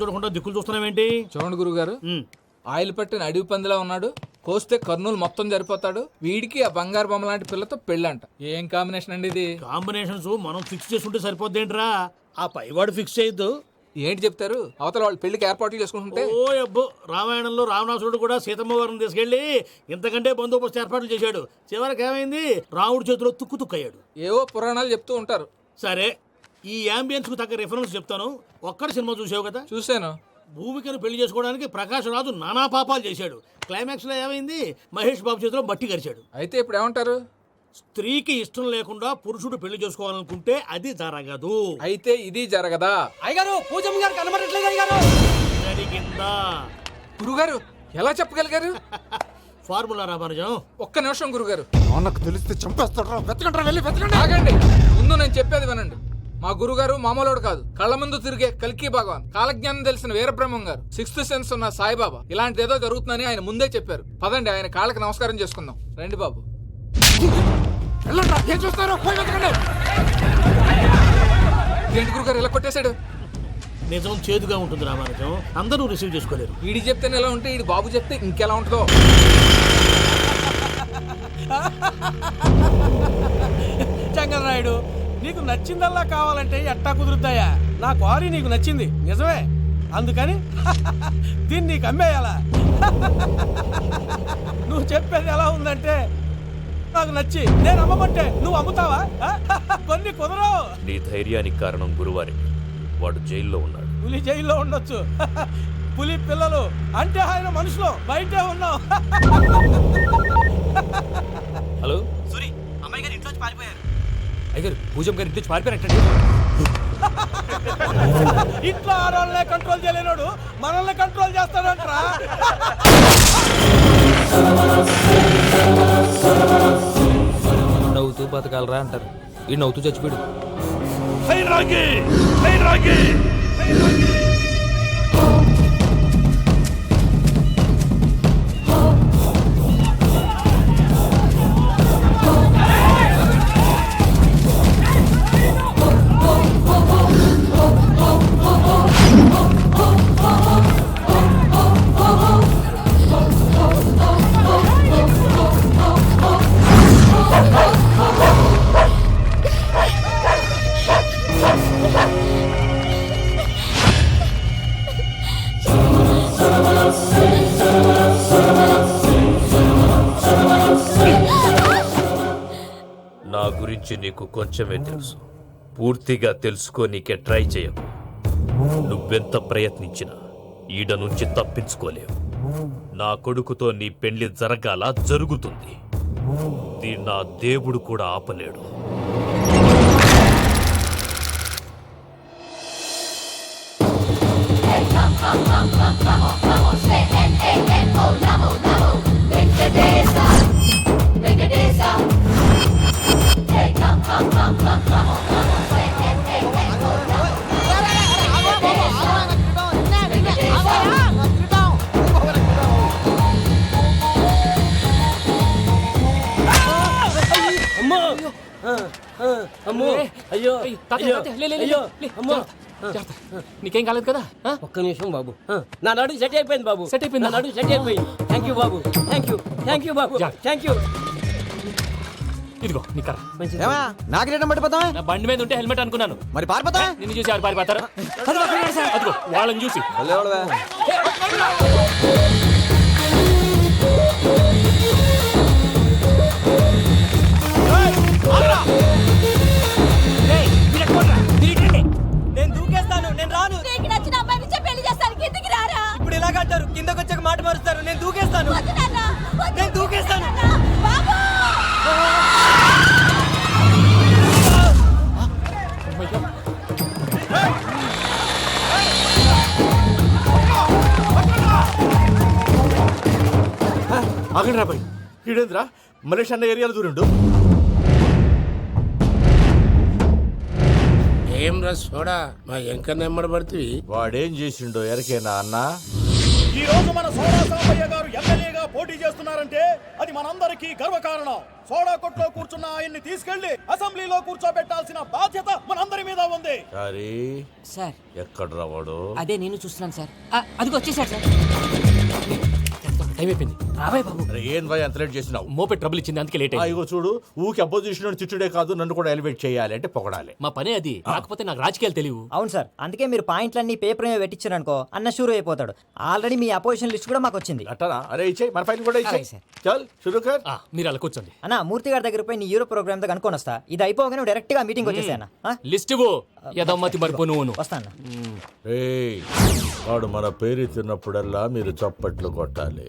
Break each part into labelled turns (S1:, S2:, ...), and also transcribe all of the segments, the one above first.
S1: చూడకుండా దిక్కులు చూస్తున్నావేంటి?
S2: చూడండి గురుగారు. ఆయిల్ పట్టిన అడవి పందిలా ఉన్నాడు. కోస్తే కర్నూలు మొత్తం సరిపోతాడు వీడికి ఆ బంగారు బొమ్మ లాంటి పిల్లతో పెళ్ళంట. ఏం కాంబినేషన్ అండి ఇది?
S1: కాంబినేషన్స్ మనం ఫిక్స్ చేసుకుంటే సరిపోద్దేంట్రా? ఆ పైవాడు ఫిక్స్ చేయొద్దు.
S2: ఏంటి చెప్తారు? అవతల వాళ్ళు పెళ్ళికి ఏర్పాట్లు చేసుకుంటుంటే?
S1: ఓ అబ్బో రామాయణంలో రావణాసురుడు కూడా సీతమ్మ వారిని తీసుకెళ్ళి ఇంతకంటే బందోబస్తు ఏర్పాట్లు చేశాడు. చివరికి ఏమైంది? రాముడి చేతిలో తుక్కు తుక్కు అయ్యాడు
S2: ఏవో పురాణాలు చెప్తూ ఉంటారు.
S1: సరే ఈ ambience కు తగ్గ రిఫరెన్స్ చెప్తాను. ఒక్కడి సినిమా చూసావు కదా?
S2: చూశాను.
S1: భూమికను పెళ్ళి చేసుకోవడానికి ప్రకాష్ రాజు నానా పాపాలు చేశాడు. క్లైమాక్స్లో ఏమైంది? మహేష్ బాబు చేతిలో మట్టి గరిచాడు
S2: అయితే ఇప్పుడు ఏమంటారు?
S1: స్త్రీకి ఇష్టం లేకుండా పురుషుడు పెళ్ళి చేసుకోవాలనుకుంటే అది జరగదు.
S2: అయితే ఇది జరగదా?
S3: అయ్యగారు పూజమ్మ గారు కనబడట్లేదు అయ్యగారు.
S1: జరిగిందా?
S2: గురుగారు ఎలా చెప్పగలిగారు?
S1: ఫార్ములా రామానుజం
S2: ఒక్క నిమిషం గురుగారు.
S4: నాన్నకు తెలిస్తే చంపేస్తాడు వెతకండి వెళ్ళి వెతకండి.
S2: ఆగండి. ముందు నేను చెప్పేది వినండి. మా గురుగారు మామూలుడు కాదు. కళ్ళ ముందు తిరిగే కల్కి భగవాన్. కాలజ్ఞానం తెలిసిన వీరబ్రహ్మం గారు. సిక్స్త్ సెన్స్ ఉన్న సాయిబాబా. ఇలాంటిది ఏదో జరుగుతుందని ఆయన ముందే చెప్పారు. పదండి ఆయన కాళ్ళకి నమస్కారం చేసుకుందాం. రండి బాబు.
S4: ఏం చూస్తారో
S2: ఏంటి గురుగారు? ఇలా కొట్టేశాడు?
S1: నిజం చేదుగా ఉంటుంది రామానుజం అందరూ రిసీవ్ చేసుకోలేరు.
S2: వీడి చెప్తేనే ఎలా ఉంటే వీడి బాబు చెప్తే ఇంకెలా ఉంటుందో.
S3: చంగలరాయుడు నీకు నచ్చిందల్లా కావాలంటే ఎట్టా కుదురుద్దాయా? నా క్వారీ నీకు నచ్చింది నిజమే. అందుకని దీన్ని నీకు అమ్మేయాలా? నువ్వు చెప్పేది ఎలా ఉందంటే నాకు నచ్చి నేను అమ్మమంటే నువ్వు అమ్ముతావా? కొన్ని కుదరవు.
S5: నీ ధైర్యానికి కారణం గురువారి వాడు జైల్లో ఉన్నాడు.
S3: పులి జైల్లో ఉండొచ్చు. పులి పిల్లలు అంటే ఆయన మనుషులు బయటే ఉన్నావు.
S5: హలో?
S6: సూరి అమ్మాయి గారు ఇంట్లోంచి పారిపోయారు.
S5: అయ్యారు పూజం గారి ఇంటి పారిపోయినట్టండి.
S3: ఇంట్లో ఆడవాళ్ళనే కంట్రోల్ చేయలేనోడు మనల్ని కంట్రోల్ చేస్తాడంట్రా.
S5: నవ్వుతూ బతకాలరా అంటారు. ఈ నవ్వుతూ చచ్చిపోయాడు. గురించి నీకు కొంచెమే తెలుసు. పూర్తిగా తెలుసుకోనీకే ట్రై చేయకు. నువ్వెంత ప్రయత్నించినా ఈడ నుంచి తప్పించుకోలేవు. నా కొడుకుతో నీ పెళ్ళి జరగాల జరుగుతుంది. దీన్ని నా దేవుడు కూడా ఆపలేడు.
S3: అమ్మో అమ్మో! అయ్యో! అయ్యో! అయ్యో! అమ్మో!
S5: నీకేం కాలేదు కదా?
S3: ఒక్క నిమిషం బాబు. నా నడు సెట్ అయిపోయింది బాబు.
S5: సెట్ అయిపోయిందా?
S3: నా నడు సెట్ అయిపోయింది. థ్యాంక్ యూ బాబు. థ్యాంక్ యూ థ్యాంక్ యూ బాబు. థ్యాంక్ యూ
S5: ఇదిగో నీ కర్ర.
S4: ఏమా నాకు రేటం
S5: నా బండి మీద ఉంటే హెల్మెట్ అనుకున్నాను.
S4: మరి పారిపోతా
S5: నిన్ను చూసి ఎవరు పారిపోతారా? అదిగో వాళ్ళని చూసి.
S6: నేను దూకేస్తాను నేను రాను.
S7: నీకు నచ్చిన అమ్మాయి నుంచే పెళ్ళి చేస్తాను. కిందికి రారా?
S6: ఇప్పుడు ఇలాగంటారు కిందకు వచ్చాక మాట మారుస్తారు. నేను దూకేస్తాను. నేను దూకేస్తాను.
S1: ఆగండి రాబాయ్ ఈడేంద్రా? మలేషియా అన్న ఏరియాలో దూరిండు.
S8: ఏం రా సోడా? మా ఎంకన్న ఎమ్మడబడితే
S9: వాడేం చేసిండో ఎరకేనా అన్న?
S1: ఈ రోజు మన సోడా సాంబయ్య గారు ఎమ్మెల్యేగా పోటీ చేస్తున్నారంటే అది మనందరికీ గర్వకారణం. సోడా కొట్లో కూర్చున్న ఆయన్ని తీసుకెళ్ళి అసెంబ్లీలో కూర్చోబెట్టాల్సిన బాధ్యత మనందరి మీద ఉంది.
S8: సారీ.
S9: సార్.
S8: ఎక్కడ రావాడు
S9: అదే నేను చూస్తున్నాను సార్. ఆ, అదిగో వచ్చేసాడు సార్.
S10: టైం అయిపోయింది.
S9: రాబాయ్ బాబు.
S8: అరే ఏం భయ అంత లేట్ చేసినావు?
S10: మోపే ట్రబుల్ ఇచ్చింది అందుకే లేట్
S8: ఆ,
S10: అయింది.
S8: ఇగో చూడు ఊకి అపోజిషన్ తిట్టుడే కాదు నన్ను కూడా ఎలివేట్ చేయాలి అంటే పొగడాలి.
S10: మా పనే అది. కాకపోతే నాకు రాజకీయాలు తెలియవు.
S6: అవును సార్ అందుకే మీరు పాయింట్లన్నీ పేపర్ మీద పెట్టించారనుకో అన్న షూర్ అయిపోతాడు. ఆల్రెడీ మీ అపోజిషన్ లిస్ట్ కూడా మాకు వచ్చింది.
S8: అట్టనా? అరే ఇచ్చేయి మన ఫైల్ కూడా ఇచ్చేయి
S9: అలాగే సార్.
S8: చల్ షురు కర్
S10: ఆ, మీరు అలా కూర్చోండి.
S6: అన్న మూర్తి గారి దగ్గర పోయి నీ యూరో ప్రోగ్రామ్తో కనుక్కొని వస్తా. ఇది అయిపోగానే డైరెక్ట్గా మీటింగ్ వచ్చేసాయన్న
S10: లిస్ట్ ఇవ్వు. యదమ్మతి మరిపో నువ్వును
S6: వస్తా అన్న.
S8: ఏయ్ వాడు మన పేరు తిన్నప్పుడల్లా మీరు చప్పట్లు కొట్టాలి.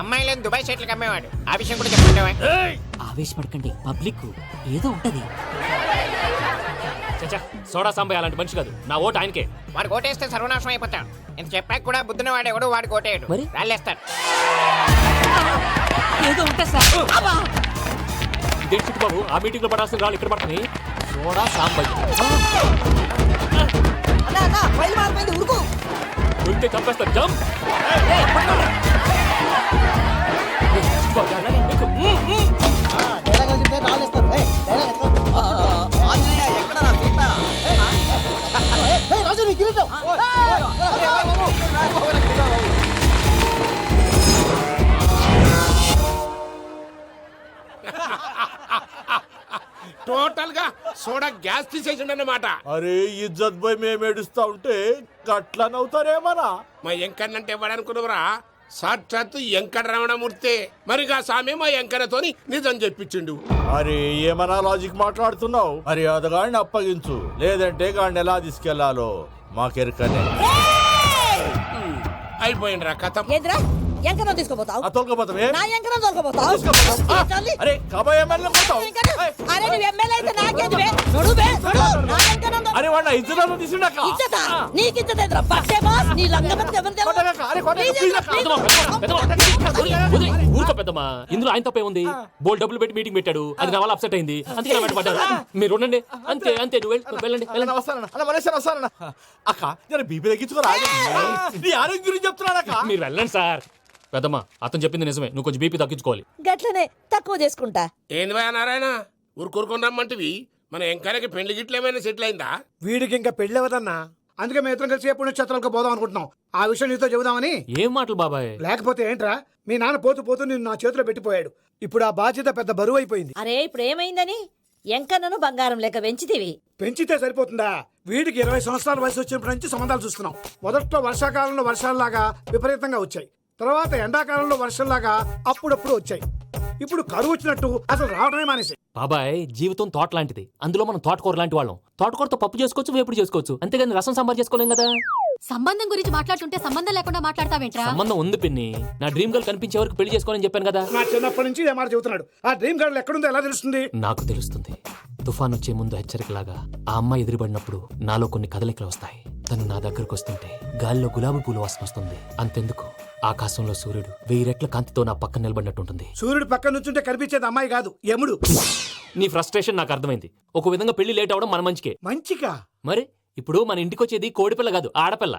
S4: అమ్మాయిలను దుబాయ్ షర్ట్లకు అమ్మేవాడు ఆ విషయం కూడా చెప్పమంటావా?
S9: ఆవేశపడకండి పబ్లిక్ ఏదో ఉంటది.
S10: చచ్చా సోడా సాంబయ్య అలాంటి మనిషి కాదు. నా ఓటు ఆయనకే.
S4: వాడు కోటేస్తే సర్వనాశనం అయిపోతాడు ఇంత చెప్పాక కూడా బుద్ధిన వాడేవాడు వాడు కోటేయడు
S9: మరి?
S4: రాళ్ళేస్తాడు
S9: ఏదో ఉంటా సార్. అబ్బా!
S10: ఇదేంటి చిట్టు బాబు? ఆ మీటింగ్లో పడాల్సిన రాళ్ళు ఇక్కడ పడతాయి సోడా సాంబయ్య.
S6: అన్నా అన్నా మారిపోయింది ఉరుకు.
S10: ఉంటే చంపేస్తారు జంప్!
S4: సోడా గ్యాస్ తీసేసిండు అన్నమాట
S8: అరే ఇజ్జత్ పోయి మేము ఏడుస్తా ఉంటే గట్లా నవ్వుతారేమనా
S11: మా ఎంకన్నంటే ఎవడనుకున్నవరా? సాక్షాత్తు ఎంకట రమణమూర్తి మరిగా సామె మా ఎంకన్నతోని నిజం చెప్పించిండు.
S8: అరే ఏమన్నా లాజిక్ మాట్లాడుతున్నావు? మరి అదగాడిని అప్పగించు. లేదంటే గాడిని ఎలా తీసుకెళ్ళాలో? మాకెరకనే.
S11: అయిపోయిండ్రా కథ.
S7: ఏంద్రా? ఎంకరం తీసుకోపోతావు?
S8: ఆ తొలకపోతావే?
S7: నా ఎంకరం తోలుకోపోతావు?
S8: అరే కబాయ్ ఎమ్మెల్యే కొడతావు?
S7: అరే నువ్వు ఎమ్మెల్యే అయితే నాకేంది బే? నడు బే, నడు. నా ఎంకరం
S8: అరే వాడిన ఇద్దరు తీసిండక
S7: ఇచ్చతా? నీకు ఇచ్చదేంద్రా? పట్టే బాస్, నీ లంగబతికి ఎవరు? తెలుసు?
S8: కొట్టగాక, అరే కొట్టగాక,
S7: ప్లీజ్
S8: ప్లీజ్
S7: అక్క,
S8: అక్క.
S7: ప్లీజ్.
S10: పెద్దమా, పెద్దమా, పెద్దమా, వదిలేయ్, వదిలేయ్. ఊరుకో పెద్దమా. ఇందులో ఆయన తప్పే ఉంది. బోల్ డబ్బులు పెట్టి మీటింగ్ పెట్టాడు. అది నా వల్ల అప్సెట్ అయింది. అందుకే నా వెంట పడ్డారు. మీరు ఉండండి. అంతే అంతే నువ్వు వెళ్ళండి వెళ్ళండి.
S8: వస్తానన్న మనేశ్వర వస్తానన్న. అక్క నేను బీపీ తగ్గించుకోరా? నీ ఆరోగ్యం గురించి చెప్తున్నాను అక్క
S10: మీరు వెళ్ళండి సార్. పెద్దమ్మా అతను చెప్పింది నిజమే. నువ్వు కొంచెం బీపీ తగ్గించుకోవాలి.
S7: గట్లనే తక్కువ చేసుకుంటా.
S11: ఏంది భయ నారాయణ? ఊరుకూరుకొని రమ్మంటివి. మన ఎంకన్నకి పెళ్ళి గిట్ల ఏమైనా సెటిల్ అయిందా?
S4: వీడికి ఇంకా పెళ్ళి అవ్వదన్నా. అందుకే మేము ఇద్దరం కలిసి పుణ్యక్షేత్రాలకు పోదాం అనుకుంటున్నాం. ఆ విషయం నీతో చెబుదామని.
S10: ఏం మాటలు బాబాయ్?
S4: లేకపోతే ఏంట్రా? మీ నాన్న పోతూ పోతూ నిన్ను నా చేతిలో పెట్టిపోయాడు. ఇప్పుడు ఆ బాధ్యత పెద్ద బరువు అయిపోయింది.
S7: అరే ఇప్పుడు ఏమైందని? ఎంకన్నను బంగారం లెక్క పెంచితివి.
S4: పెంచితే సరిపోతుందా? వీడికి ఇరవై సంవత్సరాల వయసు వచ్చినప్పటి నుంచి సంబంధాలు చూస్తున్నాం. మొదట్లో వర్షాకాలంలో వర్షాలలాగా విపరీతంగా వచ్చాయి. తర్వాత ఎండాకాలంలో వర్షంలాగా అప్పుడప్పుడు వచ్చాయి. ఇప్పుడు కరువు వచ్చినట్టు అసలు రావడమే మానేసి
S10: బాబాయ్ జీవితం తోట లాంటిది. అందులో మనం తోటకూర లాంటి వాళ్ళం. తోటకూరతో పప్పు చేసుకోవచ్చు వేపుడు చేసుకోవచ్చు. అంతేగాని రసం సాంబార్ చేసుకోలేం కదా?
S7: సంబంధం గురించి మాట్లాడుతుంటే సంబంధం లేకుండా మాట్లాడతావేంట్రా?
S10: సంబంధం ఉంది పిన్ని. నా డ్రీమ్ గర్ల్ కనిపించే వరకు పెళ్ళి చేసుకోవాలని చెప్పాను కదా?
S4: నా చిన్నప్పటి నుంచి ఇదే మాట చెబుతున్నాడు. ఆ డ్రీమ్ గర్ల్ ఎక్కడుందో ఎలా తెలుస్తుంది?
S10: నాకు తెలుస్తుంది. తుఫాన్ వచ్చే ముందు హెచ్చరికలాగా ఆ అమ్మాయి ఎదురుపడినప్పుడు నాలో కొన్ని కదలికలు వస్తాయి. తను నా దగ్గరకు వస్తుంటే గాలిలో గులాబీ పూలు వాసన వస్తుంది. అంతెందుకు? ఆకాశంలో సూర్యుడు వెయ్యి రెట్ల కాంతితో నా పక్కన నిలబడినట్టుంటుంది.
S4: సూర్యుడు పక్కన నుంచుంటే కనిపించేది అమ్మాయి కాదు యముడు.
S10: నీ ఫ్రస్ట్రేషన్ నాకు అర్థమైంది. ఒక విధంగా పెళ్ళి లేట్ అవడం మన మంచికే.
S4: మంచిగా
S10: మరి? ఇప్పుడు మన ఇంటికి వచ్చేది కోడిపిల్ల కాదు ఆడపిల్ల.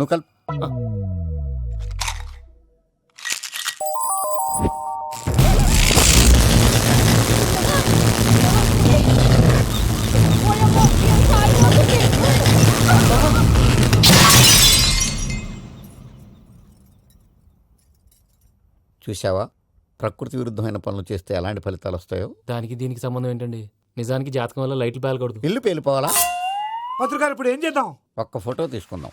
S12: నువ్వు కల్ చూసావా ప్రకృతి విరుద్ధమైన పనులు చేస్తే ఎలాంటి ఫలితాలు వస్తాయో?
S10: దానికి దీనికి సంబంధం ఏంటండి? నిజానికి జాతకం వల్ల లైట్లు పేలకూడదు.
S12: ఇల్లు పేలిపోవాలా?
S4: పంతులు గారు ఇప్పుడు ఏం చేద్దాం?
S12: ఒక్క ఫోటో తీసుకుందాం.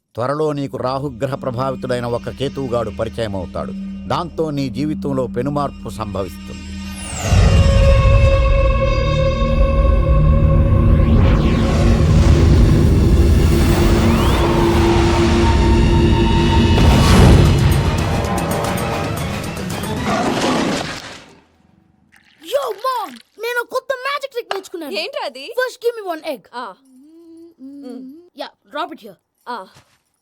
S12: త్వరలో నీకు రాహుగ్రహ ప్రభావితుడైన ఒక కేతువుగాడు పరిచయం అవుతాడు దాంతో నీ జీవితంలో పెనుమార్పు సంభవిస్తుంది.
S7: నేను కొత్త మ్యాజిక్ ట్రిక్ నేర్చుకున్నాను.
S9: ఏంట్రా అది?
S7: First give me one egg
S9: ah,
S7: yeah drop it here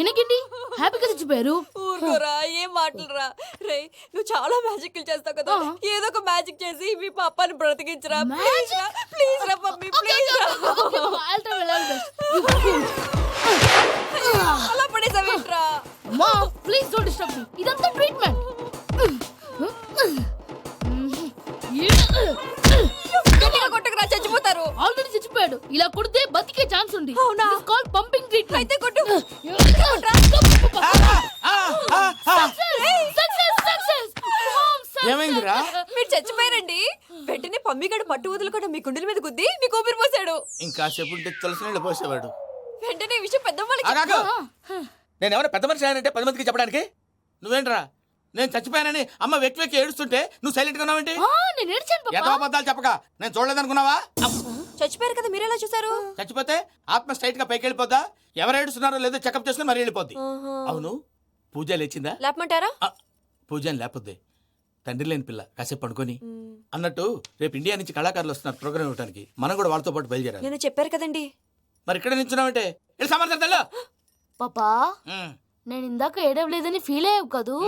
S7: ఎనకండి హ్యాపీగా తెచ్చిపోయారు
S9: ఊరుకోరా ఏం మాటలురా? రే నువ్వు చాలా మ్యాజిక్ చేస్తావు కదా. ఏదో ఒక మ్యాజిక్ చేసి మీ పాపాని బ్రతికించరా? ప్లీజ్ రా ప్లీజ్ రా మమ్మీ ప్లీజ్ రా. అలా పడేసావేంట్రా?
S7: మా ప్లీజ్ డోంట్ డిస్టర్బ్ మీ ఇదంతా ట్రీట్మెంట్
S9: కొట్టకురా చచ్చిపోతారు.
S7: ఆల్రెడీ చచ్చిపోయాడు. ఇలా కొడితే బతికే ఛాన్స్ ఉంది.
S9: అవునా?
S7: కాల్ పంపింగ్ ట్రీట్మెంట్
S9: అయితే కొట్టు
S3: ఏమైందిరా?
S9: మీరు చచ్చిపోయారండి వెంటనే పమ్మిగాడు పట్టు వదులుకుండా మీ గుండెల మీద గుద్ది మీకు ఊపిరి పోసాడు.
S3: ఇంకాసేపు ఉంటే తులసి నీళ్ళు పోసేవాడు.
S9: వెంటనే ఈ విషయం పెద్ద.
S3: నేను ఎవరైనా పెద్ద మనిషి ఆయనంటే పది మందికి చెప్పడానికి? నువ్వేంట్రా? నేను చచ్చిపోయానని అమ్మ వెక్కి వెక్కి ఏడుస్తుంటే నువ్వు సైలెంట్గా ఉన్నావేంటి?
S7: నేను ఏడ్చాను
S3: అబద్ధాలు చెప్పక నేను చూడలేదనుకున్నావా?
S9: చచ్చిపోయారు కదా మీరెలా చూసారు
S3: చచ్చిపోతే ఆత్మ స్ట్రైట్గా పైకి వెళ్ళిపోద్దా? ఎవరు ఏడుస్తున్నారో లేదో చెకప్ చేసుకుని మరీ వెళ్ళిపోద్ది. అవును. పూజ లేచిందా?
S9: లేపమంటారా?
S3: పూజ అని లేకపోద్ది తండ్రి లేని పిల్ల కాసేపు పడుకొని. అన్నట్టు రేపు ఇండియా నుంచి కళాకారులు వస్తున్నారు ప్రోగ్రామ్ ఇవ్వడానికి మనం కూడా వాళ్ళతో పాటు బయలుదేరాలి.
S9: నేను చెప్పారు కదండి.
S3: మరి ఇక్కడ తెల్లో
S7: పాపా నేను ఇందాక ఏడవలేదని ఫీల్ అయ్యావు కదూ?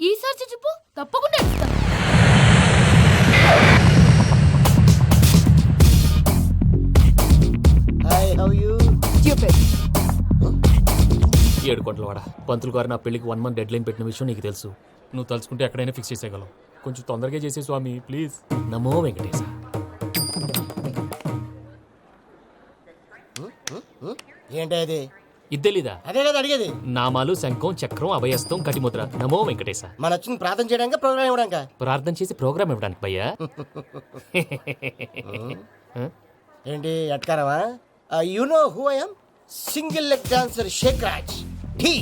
S7: ఈసారి చచ్చిపో తప్పకుండా ఏడుస్తా.
S10: ఏడు కోట్ల వాడ. పంతులు గారు నా పెళ్ళికి వన్ మంత్ డెడ్ లైన్ పెట్టిన విషయం నీకు తెలుసు. నువ్వు తలుచుకుంటే ఎక్కడైనా ఫిక్స్ చేసేయగలవు. కొంచెం తొందరగా చేసే స్వామి ప్లీజ్ నమో వెంకటేశ.
S13: ఏంటి అది?
S10: ఇద్దెలీదా
S13: అదే కదా అడిగేది.
S10: నామాలు శంఖం చక్రం అభయస్తం కటిముద్ర. నమో వెంకటేశ.
S13: మన వచ్చింది ప్రార్థన చేయడానికి ప్రోగ్రామ్ ఇవ్వడానికి?
S10: ప్రార్థన చేసి ప్రోగ్రామ్ ఇవ్వడానికి భయ్యా.
S13: ఏంటి ఎట్కారమా you know who I'm single leg dancer Sheikh Raj ఠీ!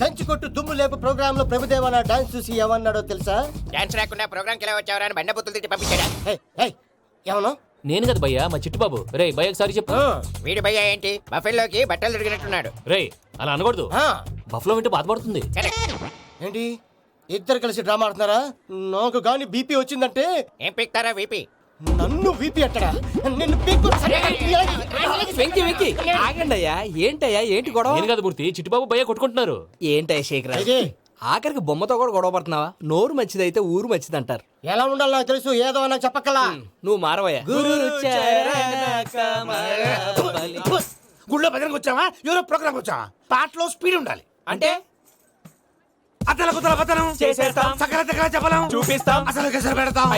S13: దంచి కొట్టు దుమ్ము లేపు ప్రోగ్రామ్లో ప్రభుదేవ నా డాన్స్ చూసి ఏమన్నాడో తెలుసా?
S6: డాన్స్ రాకుండా ప్రోగ్రామ్కి ఎలా వచ్చావరా అని బండ బుద్ధులు తిట్టి పంపించాడా?
S13: ఏమన్నా
S10: నేను కదా భయ్యా మా చిట్టుబాబు రే భయ్య ఒకసారి చెప్పు.
S6: వీడి భయ్య ఏంటి? బఫెల్లోకి బట్టలు తిరిగినట్టున్నాడు
S10: రే అలా అనకూడదు. బఫ్లో వింటే బాధపడుతుంది.
S13: ఏంటి? ఇద్దరు కలిసి డ్రామా ఆడుతున్నారా? నాకు గాని బీపీ వచ్చిందంటే
S6: ఏం పీక్తారా వీపీ
S13: నన్ను బీపీ అట్టడా నిన్ను పీక్కు
S14: వెంకి వెంకి ఆగండి అయ్యా. ఏంటయ్యా? ఏంటి గొడవ?
S10: నేను కదా మూర్తి చిట్టుబాబు భయ్య కొట్టుకుంటున్నారు.
S14: ఏంటయ్యా శేఖర్? ఆఖరికి బొమ్మతో కూడా గొడవ పడుతున్నావా? నోరు మంచిదైతే ఊరు మంచిది అంటారు
S13: ఎలా ఉండాలో నాకు తెలుసు ఏదో నాకు చెప్పక్కలా.
S14: నువ్వు మారవయ్యా.
S4: గుళ్ళో భజనకు వచ్చావా? ఎవరో ప్రోగ్రామ్ వచ్చావా? పాటలో స్పీడ్ ఉండాలి.
S14: అంటే?
S4: అతల కుతల పతనం
S14: చేసేస్తాం.
S4: సకల దగ్గర చెప్పలం
S14: చూపిస్తాం.
S4: అసలు గసలు పెడతాం.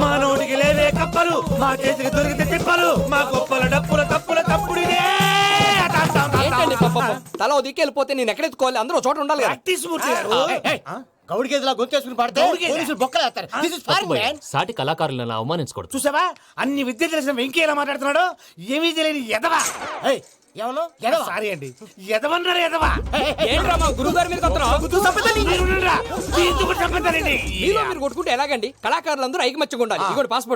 S4: మా నోటికి లేవే కప్పలు మా చేతికి దొరికితే తిప్పలు మా గొప్పల డప్పుల తప్పుల తప్పుడు ఇదే.
S14: ఏంటండి. పాపం? తల ఓ దిక్కు వెళ్ళిపోతే నేను ఎక్కడెత్తుకోవాలి అందరూ చోట ఉండాలి కదా.
S13: గౌడి గేదెలా గొంతేసుకుని పడితే? పోలీసులు దిస్ ఇస్
S10: సాటి కళాకారులను అవమానించకూడదు
S4: చూసావా అన్ని విద్య తెలిసిన వెంకీ ఎలా మాట్లాడుతున్నాడు ఏమీ తెలియని ఎదవా
S13: ఏమను
S4: సారీ అండి. ఎదవన్నారు ఎదవా?
S14: ఏంట్రా మా గురువు గారి మీద
S4: మీరు ఉండండిరా. దీంతో కూడా చంపేస్తానండి.
S14: మీలో మీరు కొట్టుకుంటే ఎలాగండి? కళాకారులందరూ ఐకమత్యంగా ఉండాలి. ఇదిగోటి పాస్పోర్ట్